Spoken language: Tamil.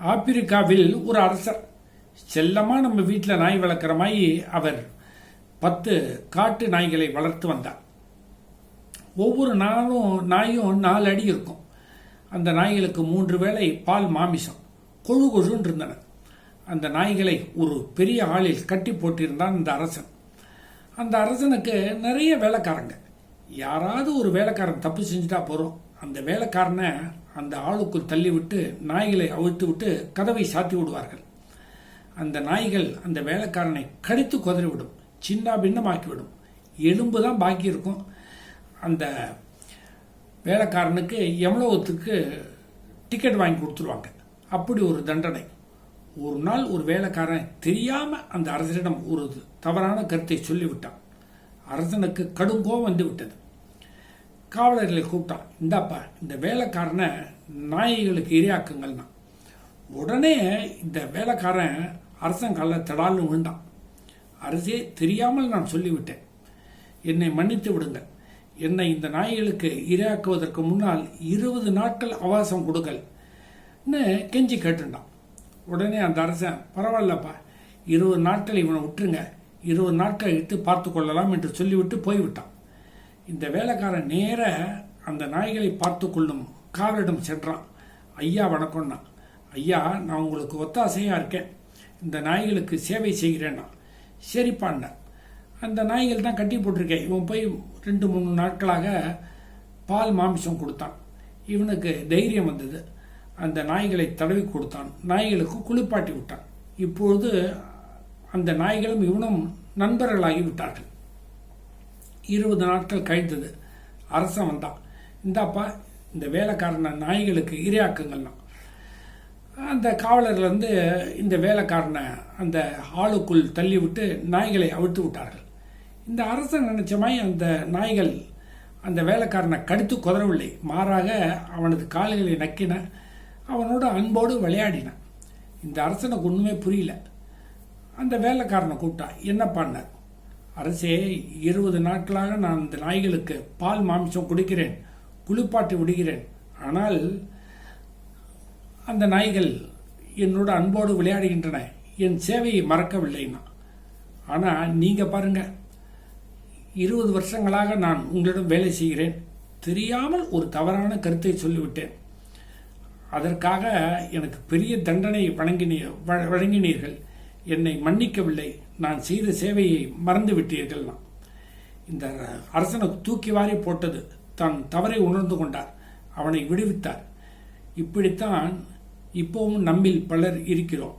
ஆப்பிரிக்காவில் ஒரு அரசர் செல்லமா நம்ம வீட்டில் நாய் வளர்க்குற மாதிரி அவர் பத்து காட்டு நாய்களை வளர்த்து வந்தார். ஒவ்வொரு நாளும் நாயும் நாலு அடி இருக்கும். அந்த நாய்களுக்கு மூன்று வேளை பால் மாமிசம் கொழு கொழுன்னு இருந்தன. அந்த நாய்களை ஒரு பெரிய ஆளில் கட்டி போட்டிருந்தான் அந்த அரசன். அந்த அரசனுக்கு நிறைய வேலைக்காரங்க. யாராவது ஒரு வேலைக்காரன் தப்பு செஞ்சுட்டா போகிறோம் அந்த வேலைக்காரனை அந்த ஆளுக்குள் தள்ளிவிட்டு நாய்களை அவிழ்த்து விட்டு கதவை சாத்தி விடுவார்கள். அந்த நாய்கள் அந்த வேலைக்காரனை கடித்து குதறிவிடும். சின்ன பின்னமாக்கிவிடும். எலும்பு தான் பாக்கி இருக்கும். அந்த வேலைக்காரனுக்கு எவ்வளவுத்துக்கு டிக்கெட் வாங்கி கொடுத்துருவாங்க. அப்படி ஒரு தண்டனை. ஒரு நாள் ஒரு வேலைக்காரன் தெரியாமல் அந்த அரசனிடம் ஒரு தவறான கருத்தை சொல்லிவிட்டான். அரசனுக்கு கடும் கோபம் வந்து விட்டது காவலர்களை கூப்பிட்டான். இந்தாப்பா இந்த வேலைக்காரனை நாய்களுக்கு இரையாக்குங்கள்னா. உடனே இந்த வேலைக்காரன் அரசன் காலில் தடால்னு விழுந்தான். அரசே தெரியாமல் நான் சொல்லிவிட்டேன். என்னை மன்னித்து விடுங்கள் என்னை இந்த நாய்களுக்கு இரையாக்குவதற்கு முன்னால் இருபது நாட்கள் அவகாசம் கொடுங்கள்னு கெஞ்சி கேட்டுட்டான் உடனே அந்த அரசன் பரவாயில்லப்பா இருபது நாட்கள் இவனை விட்டுருங்க. இருபது நாட்கள் இட்டு பார்த்து கொள்ளலாம் என்று சொல்லிவிட்டு போய்விட்டான். இந்த வேலைக்காரன் நேர அந்த நாய்களை பார்த்து கொள்ளும். காவலிடம் சென்றான். ஐயா வணக்கம்னா ஐயா நான் உங்களுக்கு ஒத்தாசையாக இருக்கேன். இந்த நாய்களுக்கு சேவை செய்கிறேன்னா சரிப்பான்ன அந்த நாய்கள் தான் கட்டி போட்டிருக்கேன். இவன் போய் ரெண்டு மூணு நாட்களாக பால் மாமிசம் கொடுத்தான். இவனுக்கு தைரியம் வந்தது. அந்த நாய்களை தடவி கொடுத்தான். நாய்களுக்கு குளிப்பாட்டி விட்டான். இப்பொழுது அந்த நாய்களும் இவனும் நண்பர்களாகி விட்டார்கள். இருபது நாட்கள் கழித்தது அரசன் வந்தான். இந்தாப்பா இந்த வேலைக்காரனை நாய்களுக்கு இரையாக்குங்கள்லாம் அந்த காவலர்கள் வந்து இந்த வேலைக்காரனை அந்த ஆளுக்குள் தள்ளி விட்டு நாய்களை அவிழ்த்து விட்டார்கள். இந்த அரசன் நினைச்ச மாதிரி அந்த நாய்கள் அந்த வேலைக்காரனை கடித்து குதறவில்லை. மாறாக அவனது கால்களை நக்கின அவனோட அன்போடு விளையாடின. இந்த அரசனுக்கு ஒன்றுமே புரியல. அந்த வேலைக்காரனை கூப்பிட்டா என்ன பண்ணார் அரசே இருபது நாட்களாக நான் இந்த நாய்களுக்கு பால் மாமிசம் கொடுக்கிறேன் குளிப்பாட்டி விடுகிறேன். ஆனால் அந்த நாய்கள் என்னோட அன்போடு விளையாடுகின்றன. என் சேவையை மறக்கவில்லைன்னா ஆனால் நீங்கள் பாருங்கள் இருபது வருஷங்களாக நான் உங்களிடம் வேலை செய்கிறேன். தெரியாமல் ஒரு தவறான கருத்தை சொல்லிவிட்டேன். அதற்காக எனக்கு பெரிய தண்டனை வழங்கினீர் வழங்கினீர்கள். என்னை மன்னிக்கவில்லை. நான் செய்த சேவையை மறந்து விட்டீர்கள் இந்த அரசனை தூக்கி வாரி போட்டது தான் தவறை உணர்ந்து கொண்டார். அவனை விடுவித்தார். இப்படித்தான் இப்போவும் நம்மில் பலர் இருக்கிறோம்.